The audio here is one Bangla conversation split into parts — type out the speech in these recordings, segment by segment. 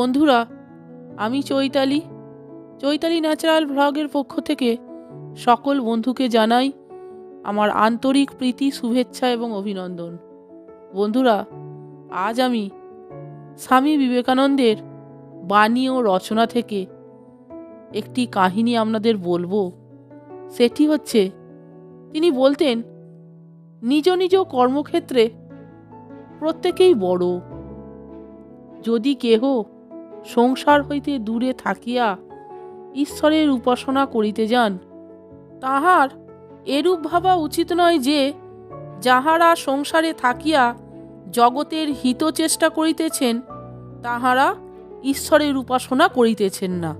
বন্ধুরা, আমি চৈতালি। চৈতালি ন্যাচারাল ভ্লগের পক্ষ থেকে সকল বন্ধুকে জানাই আমার আন্তরিক প্রীতি, শুভেচ্ছা এবং অভিনন্দন। বন্ধুরা, আজ আমি স্বামী বিবেকানন্দের বাণী ও রচনা থেকে একটি কাহিনী আপনাদের বলব। সেটি হচ্ছে, তিনি বলতেন, নিজ নিজ কর্মক্ষেত্রে প্রত্যেকেই বড়। যদি কেহ সংসার হইতে দূরে থাকিয়া ঈশ্বরের উপাসনা করিতে যান। তাহার এরূপ ভাবা উচিত নয় যে, যাহারা সংসারে থাকিয়া জগতের হিত চেষ্টা করিতেছেন, তাহারা ঈশ্বরের উপাসনা করিতেছেন না।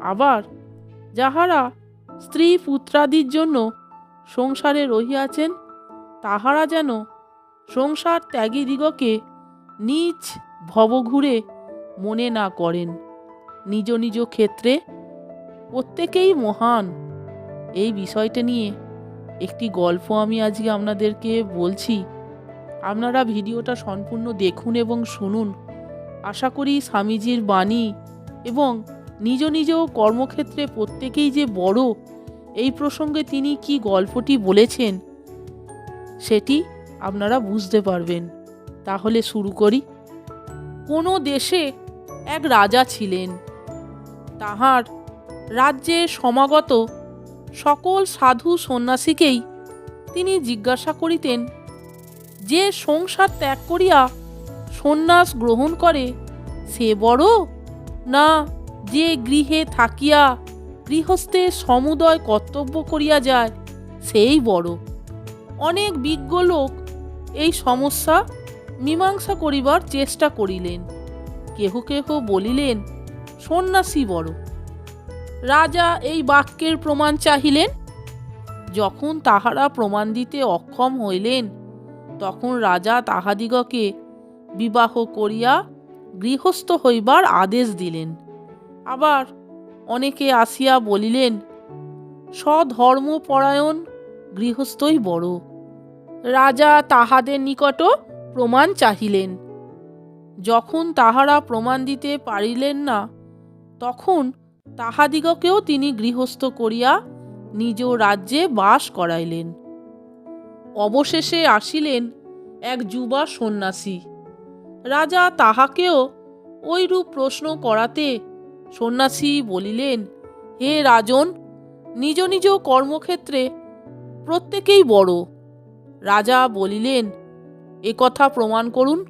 আবার যাহারা স্ত্রী পুত্রাদির জন্য সংসারে রহিয়াছেন, তাহারা যেন সংসার ত্যাগীদিগকে নিজ ভবঘুরে মনে না করেন। নিজ নিজ ক্ষেত্রে প্রত্যেকেই মহান। এই বিষয়টা নিয়ে একটি গল্প আমি আজকে আপনাদেরকে বলছি। আপনারা ভিডিওটা সম্পূর্ণ দেখুন এবং শুনুন। আশা করি স্বামীজির বাণী এবং নিজ নিজ কর্মক্ষেত্রে প্রত্যেকেই যে বড়, এই প্রসঙ্গে তিনি কি গল্পটি বলেছেন, সেটি আপনারা বুঝতে পারবেন। তাহলে শুরু করি। কোনো দেশে এক রাজা ছিলেন। তাহার রাজ্যে সমাগত সকল সাধু সন্ন্যাসীকেই তিনি জিজ্ঞাসা করিতেন, যে সংসার ত্যাগ করিয়া সন্ন্যাস গ্রহণ করে, সে বড়? না যে গৃহে থাকিয়া গৃহস্থের সমুদয় কর্তব্য করিয়া যায়, সেই বড়? অনেক বিজ্ঞ লোক এই সমস্যা মীমাংসা করিবার চেষ্টা করিলেন। কেহ কেহ বলিলেন, সন্ন্যাসী বড়, রাজা এই বাক্যের প্রমাণ চাহিলেন? যখন তাহারা প্রমাণ দিতে অক্ষম হইলেন, তখন রাজা তাহাদিগকে বিবাহ করিয়া গৃহস্থ হইবার আদেশ দিলেন। আবার অনেকে আসিয়া বলিলেন, স্বধর্মপরায়ণ গৃহস্থই বড়, রাজা তাহাদের নিকটও প্রমাণ চাহিলেন। যখন তাহারা প্রমাণ দিতে পারিলেন না, তখন তাহাদিগকেও তিনি গৃহস্থ করিয়া নিজ রাজ্যে বাস করাইলেন। অবশেষে আসিলেন এক যুবা সন্ন্যাসী। রাজা তাহাকেও ওইরূপ প্রশ্ন করাতে সন্ন্যাসী বলিলেন, হে রাজন, নিজ নিজ কর্মক্ষেত্রে প্রত্যেকেই বড়। রাজা বলিলেন, এ কথা প্রমাণ করুন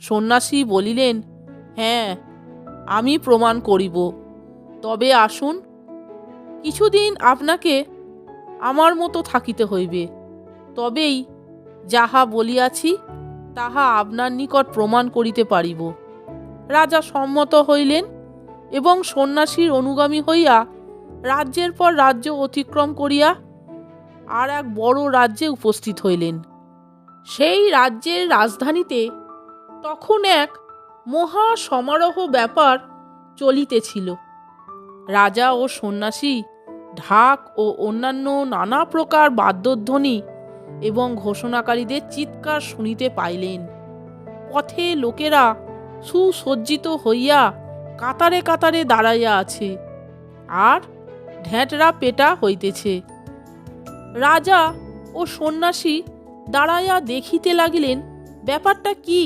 সন্ন্যাসী বলিলেন হ্যাঁ আমি প্রমাণ করিব। তবে আসুন, কিছুদিন আপনাকে আমার মতো থাকিতে হইবে। তবেই যাহা বলিয়াছি, তাহা আপনার নিকট প্রমাণ করিতে পারিব। রাজা সম্মত হইলেন এবং সন্ন্যাসীর অনুগামী হইয়া রাজ্যের পর রাজ্য অতিক্রম করিয়া আর এক বড় রাজ্যে উপস্থিত হইলেন। সেই রাজ্যের রাজধানীতে তখন এক মহা সমারোহ ব্যাপার চলিতেছিল। রাজা ও সন্ন্যাসী, ঢাক ও অন্যান্য নানা প্রকার বাদ্যধ্বনি এবং ঘোষণাকারীদের চিৎকার শুনিতে পাইলেন। পথে লোকেরা সুসজ্জিত হইয়া কাতারে কাতারে দাঁড়াইয়া আছে আর ঢ্যাঁটরা পেটা হইতেছে। রাজা ও সন্ন্যাসী দাঁড়াইয়া দেখিতে লাগিলেন, ব্যাপারটা কি?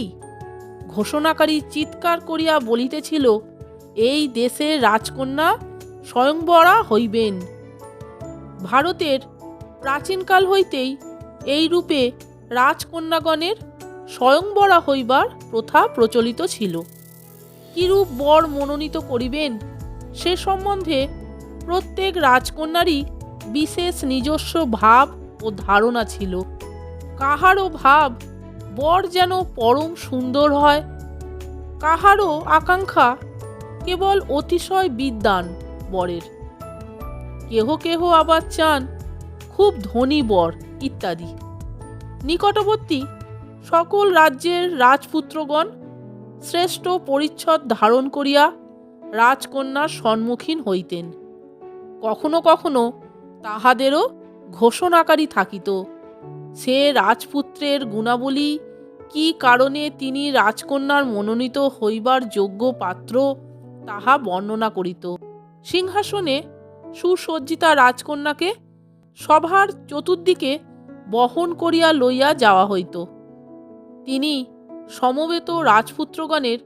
ঘোষণাকারী চিৎকার করিয়া বলিতেছিল, এই দেশের রাজকন্যা স্বয়ংবরা হইবেন। ভারতের প্রাচীনকাল হইতেই এই রূপে রাজকন্যাগণের স্বয়ংবরা হইবার প্রথা প্রচলিত ছিল। কিরূপ বর মনোনীত করিবেন? সে সম্বন্ধে প্রত্যেক রাজকন্যারই বিশেষ নিজস্ব ভাব ও ধারণা ছিল। কাহারও ভাব বর যেন পরম সুন্দর হয় কাহারও আকাঙ্ক্ষা কেবল অতিশয় বিদ্যান বরের। কেহ কেহ আবার চান খুব ধনী বর ইত্যাদি। নিকটবর্তী সকল রাজ্যের রাজপুত্রগণ শ্রেষ্ঠ পরিচ্ছদ ধারণ করিয়া রাজকন্যার সম্মুখীন হইতেন। কখনো কখনো তাহাদেরও ঘোষণাকারী থাকিত। সে রাজপুত্রের গুণাবলী কি কারণে তিনি রাজকন্যার মনোনীত হইবার যোগ্য পাত্র তাহা বর্ণনা করিত। সিংহাসনে সুসজ্জিতা রাজকন্যাকে সভার চতুর্দিকে বহন করিয়া লইয়া যাওয়া হইত। তিনি সমবেত রাজপুত্রগণের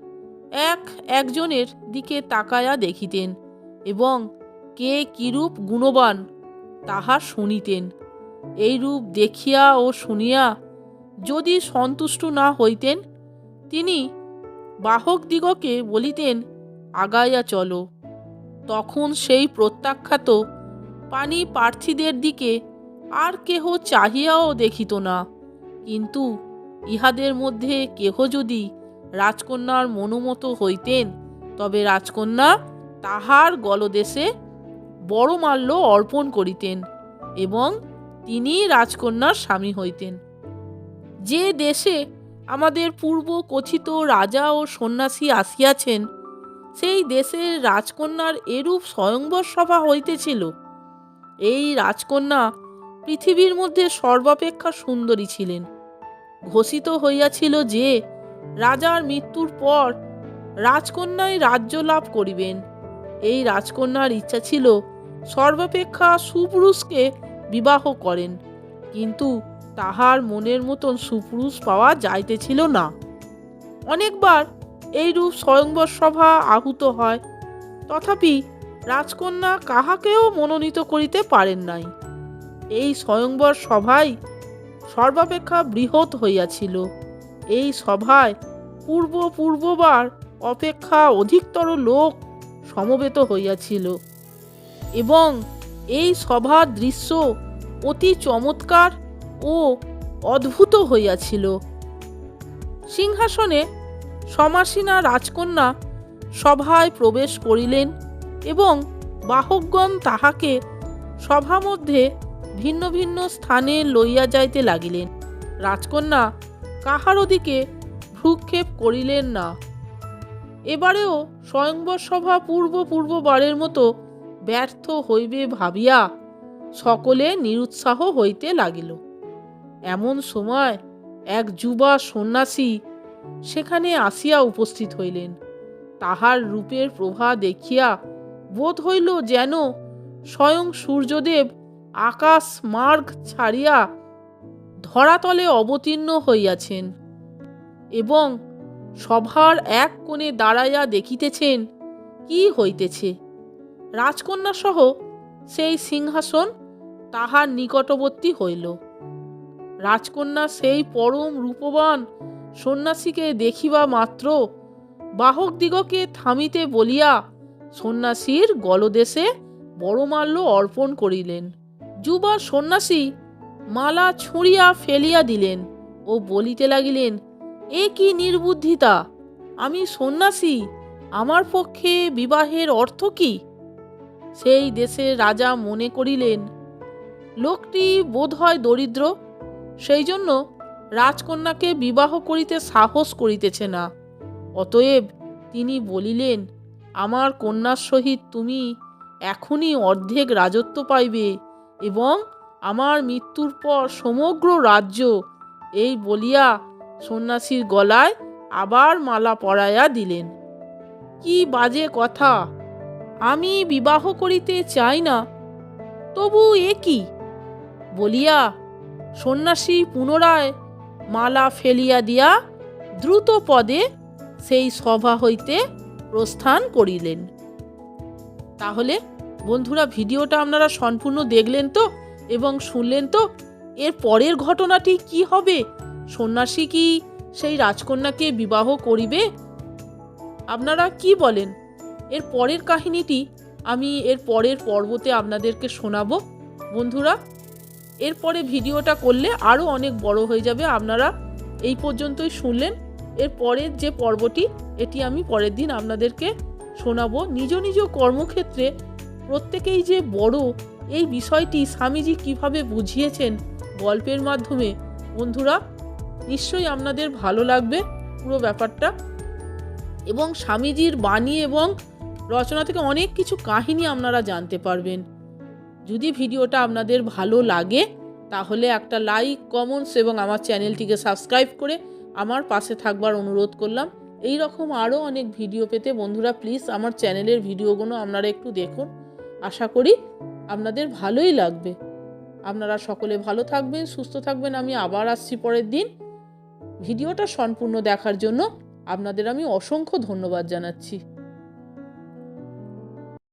এক একজনের দিকে তাকায়া দেখিতেন এবং কে কিরূপ গুণবান তাহা শুনিতেন। এইরূপ দেখিয়া ও শুনিয়া যদি সন্তুষ্ট না হইতেন, তিনি বাহকদিগকে বলিতেন, আগাইয়া চলো। তখন সেই প্রত্যাখ্যাত পানি প্রার্থীদের দিকে আর কেহ চাহিয়াও দেখিত না। কিন্তু ইহাদের মধ্যে কেহ যদি রাজকন্যার মনোমত হইতেন, তবে রাজকন্যা তাহার গলদেশে বড় মাল্য অর্পণ করিতেন এবং তিনি রাজকন্যার স্বামী হইতেন। যে দেশে আমাদের পূর্ব কথিত রাজা ও সন্ন্যাসী আসিয়াছেন, সেই দেশের রাজকন্যার এরূপ স্বয়ংবর সভা হইতেছিল। এই রাজকন্যা পৃথিবীর মধ্যে সর্বাপেক্ষা সুন্দরী ছিলেন। ঘোষিত হইয়াছিল যে, রাজার মৃত্যুর পর রাজকন্যাই রাজ্য লাভ করিবেন। এই রাজকন্যার ইচ্ছা ছিল সর্বাপেক্ষা সুপুরুষকে বিবাহ করেন। কিন্তু তাহার মনের মতন সুপুরুষ পাওয়া যাইতেছিল না। অনেকবার এইরূপ স্বয়ংবর সভা আহুত হয়, তথাপি রাজকন্যা কাহাকেও মনোনীত করিতে পারেন নাই। এই স্বয়ংবর সভাই সর্বাপেক্ষা বৃহৎ হইয়াছিল। এই সভায় পূর্ব পূর্ববার অপেক্ষা অধিকতর লোক সমবেত হইয়াছিল এবং এই সভার দৃশ্য অতি চমৎকার ও অদ্ভুত হইয়াছিল। সিংহাসনে সমাসীনা রাজকন্যা সভায় প্রবেশ করিলেন এবং বাহকগণ তাহাকে সভা মধ্যে ভিন্ন ভিন্ন স্থানে লইয়া যাইতে লাগিলেন। রাজকন্যা কাহারও দিকে ভ্রুক্ষেপ করিলেন না। এবারেও স্বয়ংবর সভা পূর্ব পূর্ববারের মতো ব্যর্থ হইবে ভাবিয়া সকলে নিরুৎসাহ হইতে লাগিল। এমন সময় এক যুবা সন্ন্যাসী সেখানে আসিয়া উপস্থিত হইলেন। তাহার রূপের প্রভা দেখিয়া বোধ হইল যেন স্বয়ং সূর্যদেব আকাশ মার্গ ছাড়িয়া ধরাতলে অবতীর্ণ হইয়াছেন এবং সভার এক কোণে দাঁড়াইয়া দেখিতেছেন কি হইতেছে। রাজকন্যাসহ সেই সিংহাসন তাহার নিকটবর্তী হইল। রাজকন্যা সেই পরম রূপবান সন্ন্যাসীকে দেখিবা মাত্র। বাহকদিগকে থামিতে বলিয়া সন্ন্যাসীর গলদেশে বড়মাল্য অর্পণ করিলেন। যুবা সন্ন্যাসী মালা ছুঁড়িয়া ফেলিয়া দিলেন ও বলিতে লাগিলেন, এ কি নির্বুদ্ধিতা? আমি সন্ন্যাসী, আমার পক্ষে বিবাহের অর্থ কি? সেই দেশের রাজা মনে করিলেন, লোকটি বোধহয় দরিদ্র সেই জন্য রাজকন্যাকে বিবাহ করিতে সাহস করিতেছে না। অতএব তিনি বলিলেন, আমার কন্যার সহিত তুমি এখনই অর্ধেক রাজত্ব পাইবে এবং আমার মৃত্যুর পর সমগ্র রাজ্য এই বলিয়া সন্ন্যাসীর গলায় আবার মালা পরাইয়া দিলেন। কি বাজে কথা! আমি বিবাহ করিতে চাই না, তবু এ কি? বলিয়া সন্ন্যাসী পুনরায় মালা ফেলিয়া দিয়া দ্রুত পদে সেই সভা হইতে প্রস্থান করিলেন। তাহলে বন্ধুরা, ভিডিওটা আপনারা সম্পূর্ণ দেখলেন তো এবং শুনলেন তো? এর পরের ঘটনাটি কি হবে? সন্ন্যাসী কি সেই রাজকন্যাকে বিবাহ করিবে? আপনারা কি বলেন? এর পরের কাহিনীটি আমি এর পরের পর্বতে আপনাদেরকে শোনাবো। বন্ধুরা এরপরে ভিডিওটা করলে আরও অনেক বড় হয়ে যাবে, আপনারা এই পর্যন্তই শুনলেন। এর পরের যে পর্বটি, এটি আমি পরের দিন আপনাদেরকে শোনাবো। নিজ নিজ কর্মক্ষেত্রে প্রত্যেকেই যে বড়, এই বিষয়টি স্বামীজি কীভাবে বুঝিয়েছেন গল্পের মাধ্যমে, বন্ধুরা, নিশ্চয়ই আপনাদের ভালো লাগবে পুরো ব্যাপারটা। এবং স্বামীজির বাণী এবং রচনা থেকে অনেক কিছু কাহিনী আপনারা জানতে পারবেন। যদি ভিডিওটা আপনাদের ভালো লাগে, তাহলে একটা লাইক কমেন্টস এবং আমার চ্যানেলটিকে সাবস্ক্রাইব করে আমার পাশে থাকবার অনুরোধ করলাম। এই রকম আরও অনেক ভিডিও পেতে বন্ধুরা প্লিজ আমার চ্যানেলের ভিডিওগুলো আপনারা একটু দেখুন। আশা করি আপনাদের ভালোই লাগবে। আপনারা সকলে ভালো থাকবেন, সুস্থ থাকবেন। আমি আবার আসছি পরের দিন। ভিডিওটা সম্পূর্ণ দেখার জন্য আপনাদের আমি অসংখ্য ধন্যবাদ জানাচ্ছি।